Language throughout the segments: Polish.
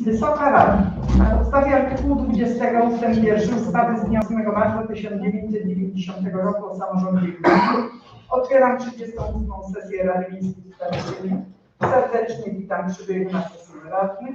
Wysoka Rada, na podstawie artykułu 20 ust. 1 ustawy z dnia 8 marca 1990 roku o samorządzie gminnym otwieram 38. sesję Rady Miejskiej w Stawiszynie. Serdecznie witam przybyłych na sesję radnych.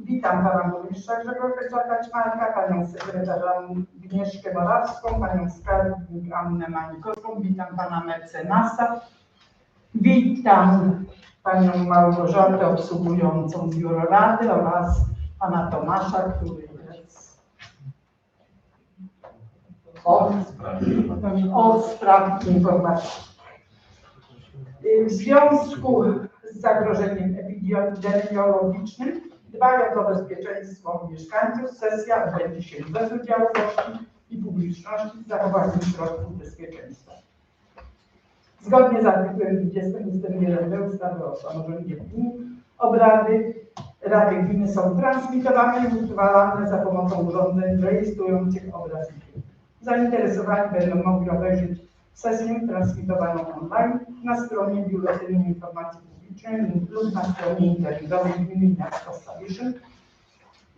Witam pana burmistrza Grzegorza Kaczmarka, panią sekretarz Agnieszkę Morawską, panią skarbnik Annę Manikowską, witam pana mecenasa. Witam panią Małgorzatę obsługującą biuro rady oraz pana Tomasza, który jest od, spraw informacji. W związku z zagrożeniem epidemiologicznym, dbając o bezpieczeństwo mieszkańców, sesja odbędzie się bez udziału gości i publiczności z zachowaniem środków bezpieczeństwa. Zgodnie z artykułem 20 ust. 1 ustawy o samorządzie gminy, obrady Rady Gminy są transmitowane i utrwalane za pomocą urządzeń rejestrujących obraz film. Zainteresowani będą mogli obejrzeć sesję transmitowaną online na stronie Biuletynu Informacji Publicznej lub na stronie internetowej Gminy Miasto Stawiszyn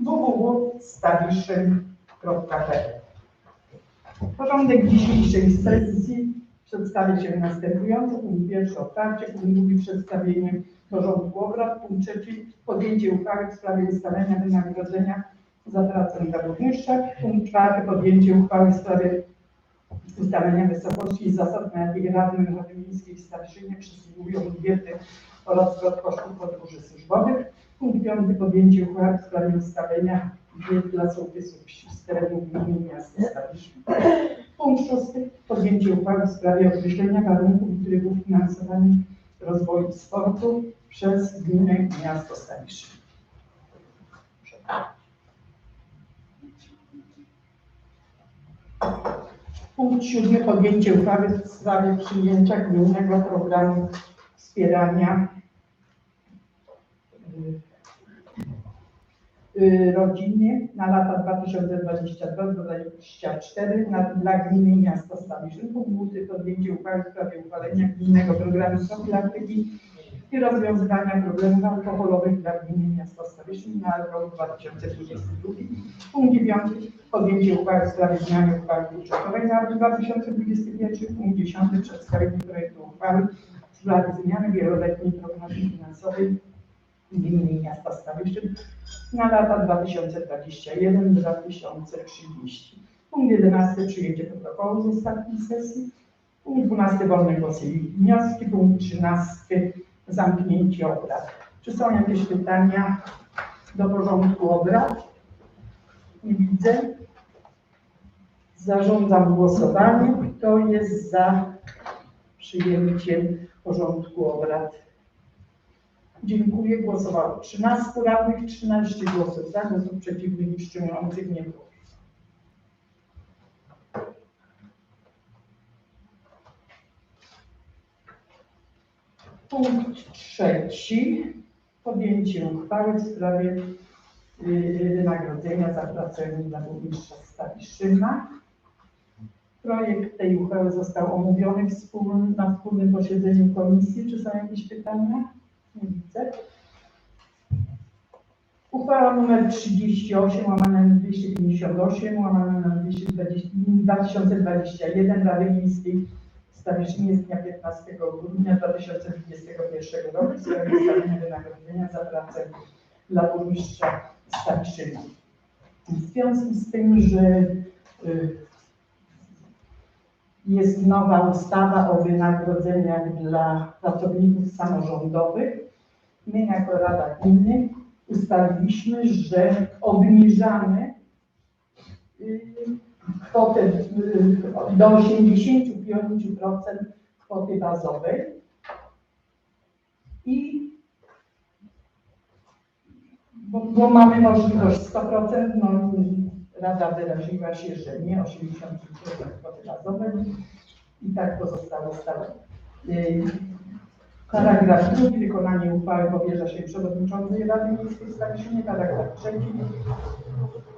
www.stawiszyn.pl Porządek dzisiejszej sesji przedstawia się następująco. Punkt pierwszy otwarcie, punkt drugi przedstawienie porządku obrad, punkt trzeci podjęcie uchwały w sprawie ustalenia wynagrodzenia za pracę dla burmistrza, punkt czwarty podjęcie uchwały w sprawie ustalenia wysokości i zasad, na jakich radnym Rady Miejskiej w Starszynie przysługują diety oraz zwrot kosztów podróży służbowych, punkt piąty podjęcie uchwały w sprawie ustalenia dla sołtysów terenu gminy miasta Starszyn. Punkt szósty. Podjęcie uchwały w sprawie określenia warunków i trybów finansowania rozwoju sportu przez gminę miasto Stawiszyn. Punkt siódmy. Podjęcie uchwały w sprawie przyjęcia gminnego programu wspierania y, rodzinie na lata 2022-2024 na- dla gminy i miasta Stawiszyn. Punkt ósmy. Podjęcie uchwały w sprawie uchwalenia gminnego programu profilaktyki i rozwiązywania problemów alkoholowych dla gminy i miasta Stawiszyn na rok 2022. Punkt dziewiąty. Podjęcie uchwały w sprawie zmiany uchwały budżetowej na rok 2021. Punkt dziesiąty. Przedstawienie projektu uchwały w sprawie zmiany wieloletniej prognozy finansowej gminy i miasta Stawiszyn na lata 2021-2030. Punkt 11. Przyjęcie protokołu z ostatniej sesji. Punkt 12. Wolne głosy i wnioski. Punkt 13. Zamknięcie obrad. Czy są jakieś pytania do porządku obrad? Nie widzę. Zarządzam głosowanie. Kto jest za przyjęciem porządku obrad? Dziękuję. Głosowało 13 radnych, 13 głosów za, głosów przeciwnych i wstrzymujących nie było. Punkt trzeci. Podjęcie uchwały w sprawie y, wynagrodzenia za pracę dla burmistrza Stawiszyna. Projekt tej uchwały został omówiony na wspólnym posiedzeniu komisji. Czy są jakieś pytania? Nie widzę. Uchwała nr 38 łamane na 258 łamane na 220 2021 Rady Miejskiej w Stawiszynie z dnia 15 grudnia 2021 roku w sprawie ustalenia wynagrodzenia za pracę dla burmistrza Stawiszyna. W związku z tym, że y, jest nowa ustawa o wynagrodzeniach dla pracowników samorządowych. My jako Rada Gminy ustaliliśmy, że obniżamy y, kwotę y, do 85% kwoty bazowej i bo, bo mamy możliwość 100%, no Rada wyraziła się, że nie 85% kwoty bazowej i tak to zostało ustalone. Y, Paragraf drugi, wykonanie uchwały powierza się przewodniczącej Rady Miejskiej w Stawiszynie. Paragraf trzeci,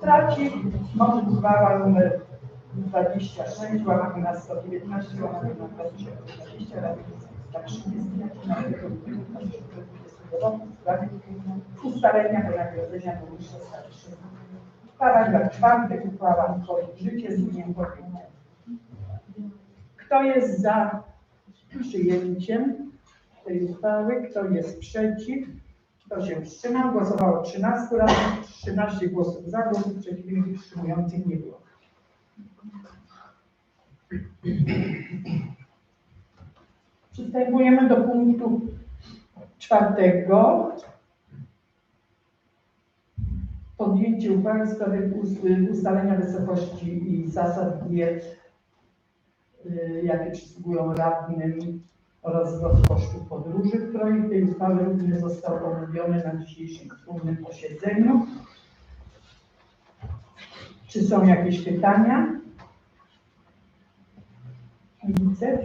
traci moc uchwała numer 26 łamane na 119 łamane na 2020 Rady Miejskiej w Starszyny z dnia 13 grudnia 2020 roku w sprawie ustalenia wynagrodzenia burmistrza Starszyny. Paragraf czwarty. Uchwała wchodzi w życie z dniem podjęcia. Kto jest za przyjęciem tej uchwały? Kto jest przeciw? Kto się wstrzymał? Głosowało 13 radnych, 13 głosów za, głosów przeciwnych i wstrzymujących nie było. Przystępujemy do punktu czwartego. Podjęcie uchwały w sprawie us- ustalenia wysokości i zasad diet, y, jakie przysługują radnym oraz zwrot kosztów podróży. Projekt tej uchwały również został omówiony na dzisiejszym wspólnym posiedzeniu. Czy są jakieś pytania? Widzę.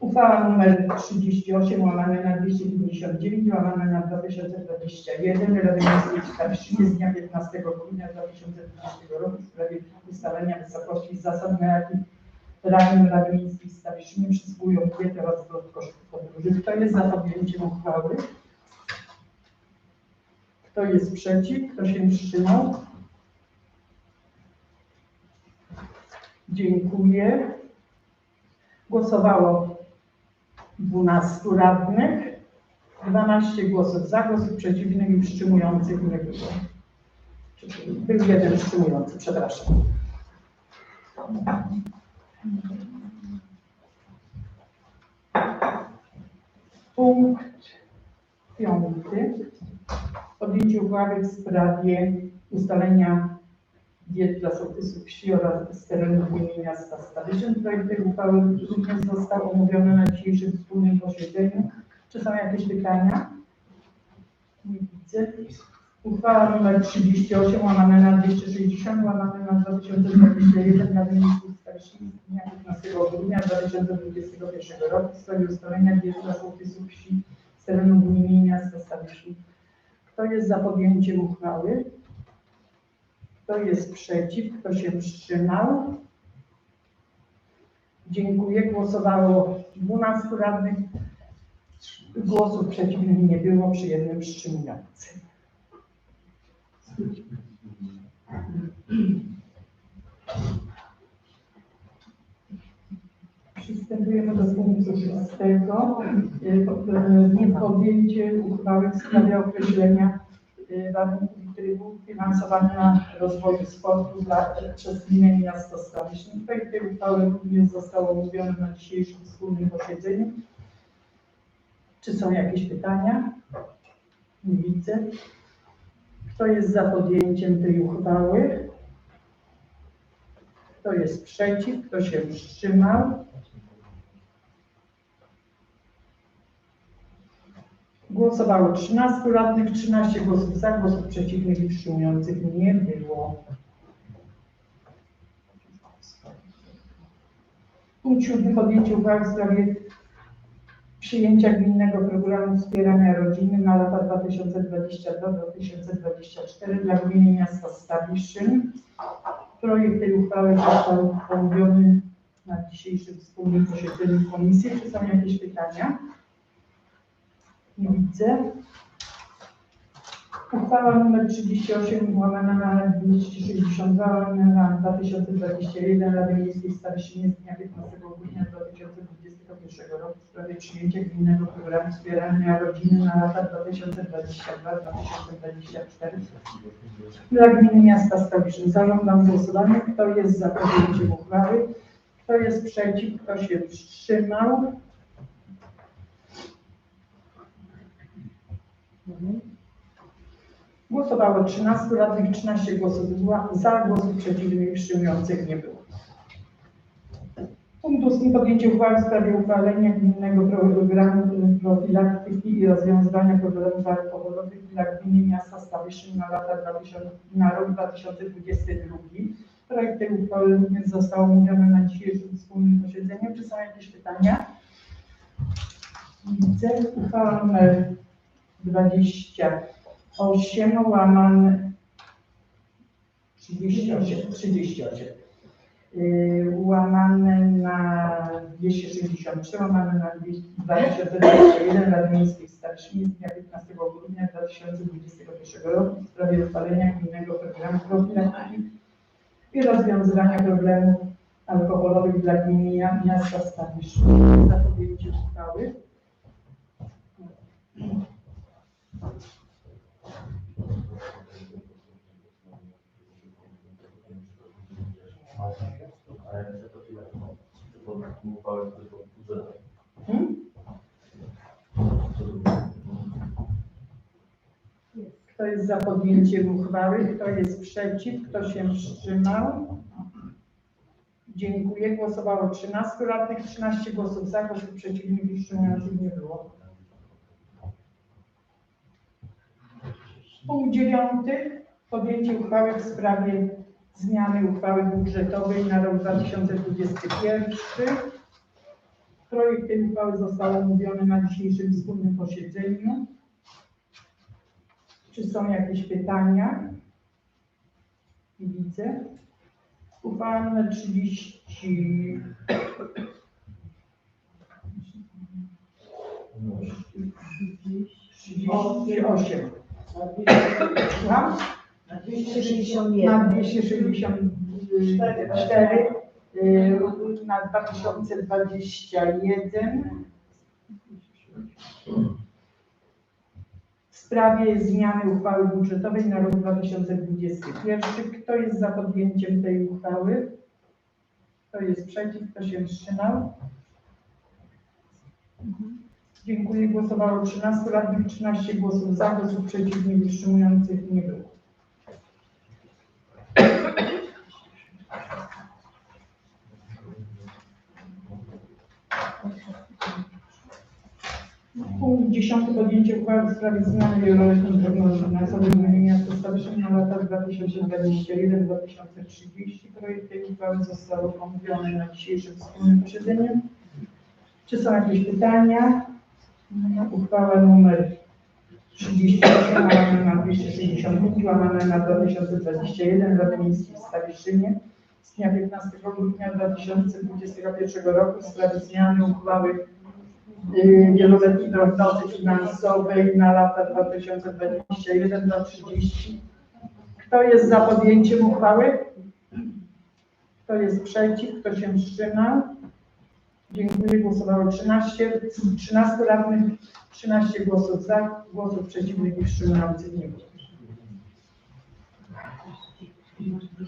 Uchwała nr 38 łamane na 259 łamane na 2021 Rady Miejskiej w z dnia 15 grudnia 2020 roku w sprawie ustalenia wysokości zasad, na jakich radnym Rady Miejskiej w Starszynie przysługują dietę oraz zwrot kosztów podróży. Kto jest za podjęciem uchwały? Kto jest przeciw? Kto się wstrzymał? Dziękuję. Głosowało 12 radnych, 12 głosów za, głosów przeciwnych i wstrzymujących nie było. Był jeden wstrzymujący, przepraszam. Punkt piąty. Podjęcie uchwały w sprawie ustalenia diet dla sołtysów wsi oraz z terenu gminy miasta Staryżyn. Projekt tej uchwały również został omówiony na dzisiejszym wspólnym posiedzeniu. Czy są jakieś pytania? Nie widzę. Uchwała nr 38 łamane na 260 łamane na 2021 Rady Miejskiej w Starszynie z dnia 15 grudnia 2021 roku w sprawie ustalenia diet dla sołtysów wsi z terenu gminy miasta Staryżyn. Kto jest za podjęciem uchwały? Kto jest przeciw? Kto się wstrzymał? Dziękuję. Głosowało 12 radnych. Głosów przeciwnych nie było przy jednym wstrzymującym. Przystępujemy do punktu szóstego. Y, po- y, Podjęcie uchwały w sprawie określenia y, warunków trybu finansowania rozwoju sportu dla, przez gminę miasto Stawiszyn. Projekt tej uchwały również został omówiony na dzisiejszym wspólnym posiedzeniu. Czy są jakieś pytania? Nie widzę. Kto jest za podjęciem tej uchwały? Kto jest przeciw? Kto się wstrzymał? Głosowało 13 radnych, 13 głosów za, głosów przeciwnych i wstrzymujących nie było. Punkt siódmy podjęcie uchwały w sprawie przyjęcia gminnego programu wspierania rodziny na lata 2022-2024 dla gminy miasta Stawiszyn. Projekt tej uchwały został omówiony na dzisiejszym wspólnym posiedzeniu komisji. Czy są jakieś pytania? Nie widzę. Uchwała nr 38 łamana na 262 łamana na 2021 Rady Miejskiej Starszynie z dnia 15 grudnia 2021 roku w sprawie przyjęcia gminnego programu wspierania rodziny na lata 2022-2024 dla gminy miasta Stawiszyn. Zarządzam głosowanie. Kto jest za podjęciem uchwały? Kto jest przeciw? Kto się wstrzymał? Głosowało 13 radnych, 13 głosów za, głosów przeciwnych i wstrzymujących nie było. Punkt 8. Podjęcie uchwały w sprawie uchwalenia gminnego programu profilaktyki i rozwiązywania problemów alkoholowych dla gminy miasta Stawiszyn na, lata 2000, na rok 2022. Projekt tej uchwały został omówiony na dzisiejszym wspólnym posiedzeniu. Czy są jakieś pytania? Widzę. Uchwała numer 20. 8 łaman 38, 38 łamane na 263, łamane na 2021 Rady Miejskiej w Starszynie z dnia 15 grudnia 2021 roku w sprawie uchwalenia gminnego programu profilaktyki i rozwiązywania problemów alkoholowych dla gminy miasta Starysz. Za podjęcie uchwały. Kto jest za podjęciem uchwały? Kto jest przeciw? Kto się wstrzymał? Dziękuję. Głosowało 13 radnych, 13 głosów za, głosów przeciwnych wstrzymujących nie było. Punkt dziewiąty. Podjęcie uchwały w sprawie zmiany uchwały budżetowej na rok 2021. Projekt tej uchwały został omówiony na dzisiejszym wspólnym posiedzeniu. Czy są jakieś pytania? Nie widzę. Uchwała nr 30. 38. Słucham? Na 261. Na 264 y, na 2021 w sprawie zmiany uchwały budżetowej na rok 2021. Kto jest za podjęciem tej uchwały? Kto jest przeciw? Kto się wstrzymał? Dziękuję. Głosowało 13 radnych, 13 głosów za, głosów przeciwnych wstrzymujących nie było. Punkt 10. Podjęcie uchwały w sprawie zmiany wieloletniej prognozy finansowej gminy miasta Stawiszyn na lata 2021-2030. Projekt tej uchwały został omówiony na dzisiejszym wspólnym posiedzeniu. Czy są jakieś pytania? Uchwała numer 38 łamane na 265 łamane na 2021 Rady Miejskiej w Stawiszynie z dnia 15 grudnia 2021 roku w sprawie zmiany uchwały y, wieloletniej prognozy finansowej na lata 2021-2030. Kto jest za podjęciem uchwały? Kto jest przeciw? Kto się wstrzymał? Dziękuję. Głosowało 13, 13 radnych, 13 głosów za, głosów przeciwnych i wstrzymujących nie było.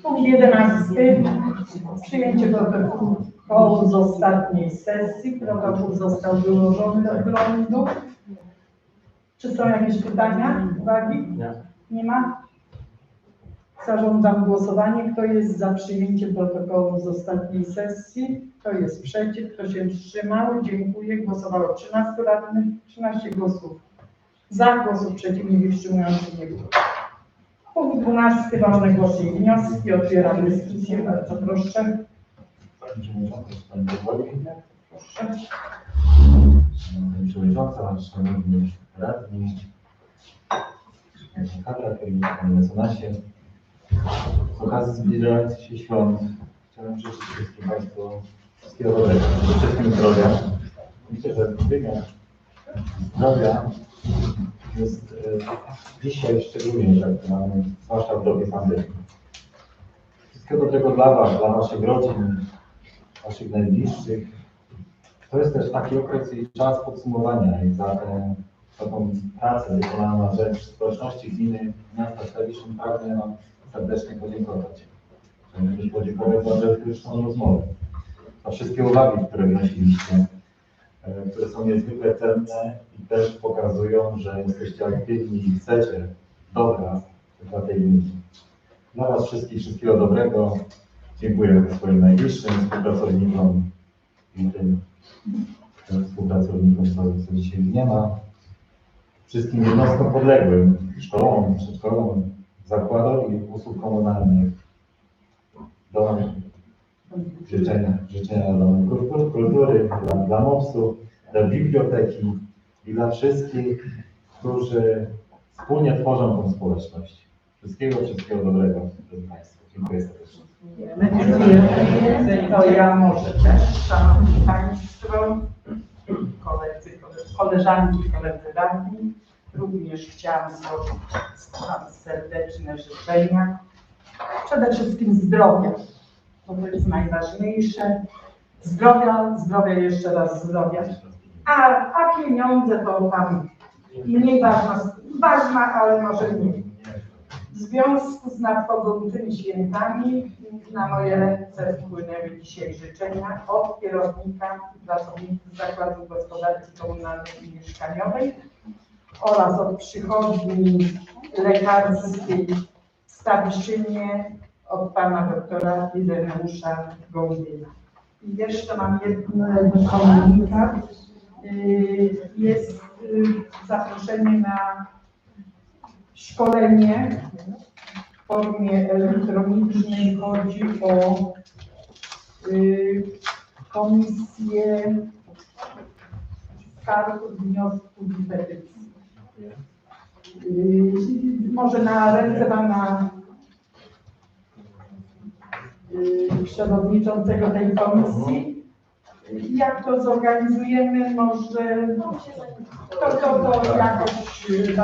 Punkt 11. Przyjęcie protokołu z ostatniej sesji. Protokół został wyłożony do prądu. Czy są jakieś pytania, uwagi? Nie. Nie ma? Zarządzam głosowanie. Kto jest za przyjęciem protokołu z ostatniej sesji? Kto jest przeciw? Kto się wstrzymał? Dziękuję. Głosowało 13 radnych, 13 głosów za, głosów przeciwnych i wstrzymujących nie było. Punkt 12. Ważne głosy i wnioski. Otwieram dyskusję. Bardzo proszę. Pani Przewodnicząca, Pani. Pani Szanowni Radni, Pani Kadra, Panie Mecenasie. Z okazji zbliżających się świąt chciałem życzyć wszystkim Państwu wszystkiego dobrego, wszystkim zdrowia. Myślę, że wymiar zdrowia jest e, dzisiaj szczególnie aktualny, zwłaszcza w dobie pandemii. Wszystkiego dobrego dla Was, dla Waszych rodzin, Waszych najbliższych. To jest też taki okres i czas podsumowania i za tę, za tą pracę wykonaną na rzecz społeczności gminy miasta Stawiszyn pragnę serdecznie podziękować. Chciałbym też podziękować za merytoryczną rozmowę, za wszystkie uwagi, które wnosiliście, e, które są niezwykle cenne i też pokazują, że jesteście aktywni i chcecie dobra dla tej gminy. Dla Was wszystkich wszystkiego dobrego. Dziękuję swoim najbliższym współpracownikom i tym współpracownikom, co, co dzisiaj nie ma. Wszystkim jednostkom podległym, szkołom, przedszkolom, zakładowi usług komunalnych. Domom życzenia, życzenia dla kultury, kultury dla, dla MOPS-u, dla biblioteki i dla wszystkich, którzy wspólnie tworzą tą społeczność. Wszystkiego, wszystkiego dobrego, drodzy Państwo. Dziękuję serdecznie. To ja może też, Szanowni Państwo, koledzy, koleżanki, koledzy radni, również chciałam złożyć Wam serdeczne życzenia. Przede wszystkim zdrowia, to jest najważniejsze. Zdrowia, zdrowia, jeszcze raz zdrowia. A, a pieniądze to tam mniej ważna, ważna, ale może mniej. W związku z nadchodzącymi świętami na moje ręce wpłynęły dzisiaj życzenia od kierownika pracowników Zakładu Gospodarki Komunalnej i Mieszkaniowej oraz od przychodni lekarskiej w Stawiszynie od pana doktora Ireneusza Gołdyna. I jeszcze mam jeden komunikat. Y, Jest y, zaproszenie na szkolenie w formie elektronicznej. Chodzi o y, komisję skarg, wniosków i petycji. Y, Może na ręce pana y, przewodniczącego tej komisji. Jak to zorganizujemy, może to, to, to jakoś y,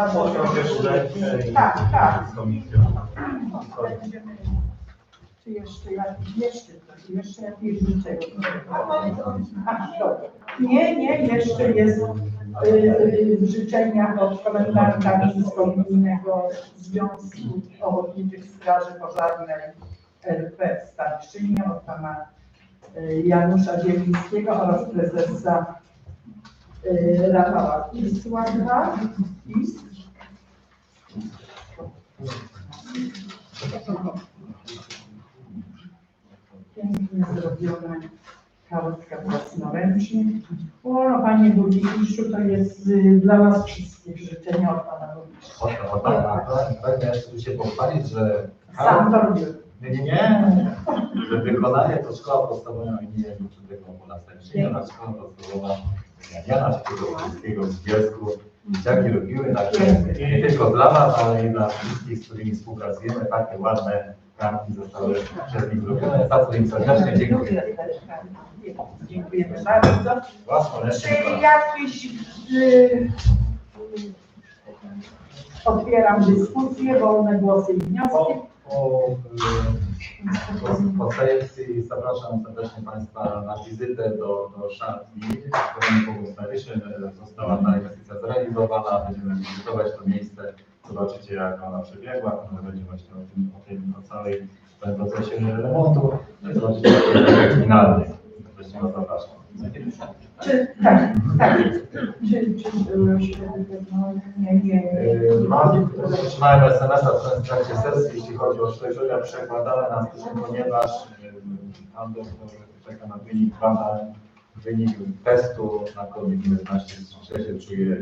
Tak, tak. Będziemy- Czy jeszcze jakieś, jeszcze coś, jeszcze jakieś dobra. Nie, nie, jeszcze jest życzenia od komendanta Miejsko-Gminnego Związku Ochotniczych Straży Pożarnej RP w Starszynie od pana y, Janusza Zielińskiego oraz prezesa y, Rafała Isława. Is. Pięknie zrobione kartka własnoręcznie. O, panie burmistrzu, to jest y, dla nas wszystkich życzenia od pana burmistrza. O, o, tak, tak, tak, tak, ja jeszcze tu się pochwalić, że Sam to robił. nie, nie, nie, że wykonanie to szkoła podstawowa imienia Niczego Pola Staniszynia oraz szkoła podstawowa Jana Świętokrzyskiego w Bielsku. Dzieciaki robiły takie nie tylko dla Was, ale i dla wszystkich, z którymi współpracujemy. Takie ładne kartki zostały przez nich zrobione. Za co im serdecznie dziękuję. Dziękujemy bardzo. Czy jakieś... Y, otwieram dyskusję, wolne głosy i wnioski. Po, po, po, sesji zapraszam serdecznie Państwa na wizytę do, do szatni, Kogut Staryszyn została ta inwestycja zrealizowana. Będziemy wizytować to miejsce, zobaczycie jak ona przebiegła, to będzie właśnie o tym, o tym o całej całym procesie remontu. No zobaczycie jaki jest efekt finalny. Serdecznie Was zapraszam. Czy, tak, tak. Czy, czy, no, nie, nie. Yy, Mam, otrzymałem SMS-a w trakcie sesji, jeśli chodzi o szkolenia przekładane na styczeń, ponieważ yy, pan doktor czeka na wynik badań, wynik testu na COVID-19, źle się czuje.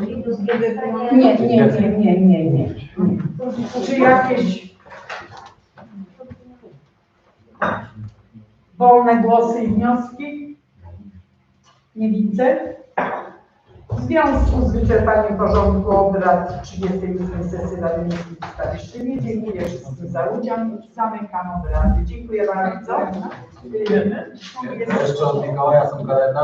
Nie, nie, nie, nie, nie, nie. Czy jakieś wolne głosy i wnioski? Nie widzę. W związku z wyczerpaniem porządku obrad 38 sesji Rady Miejskiej w Stawiszynie dziękuję wszystkim za udział. Zamykam obrady. Dziękuję bardzo. Jeszcze od Mikołaja są kalendarze.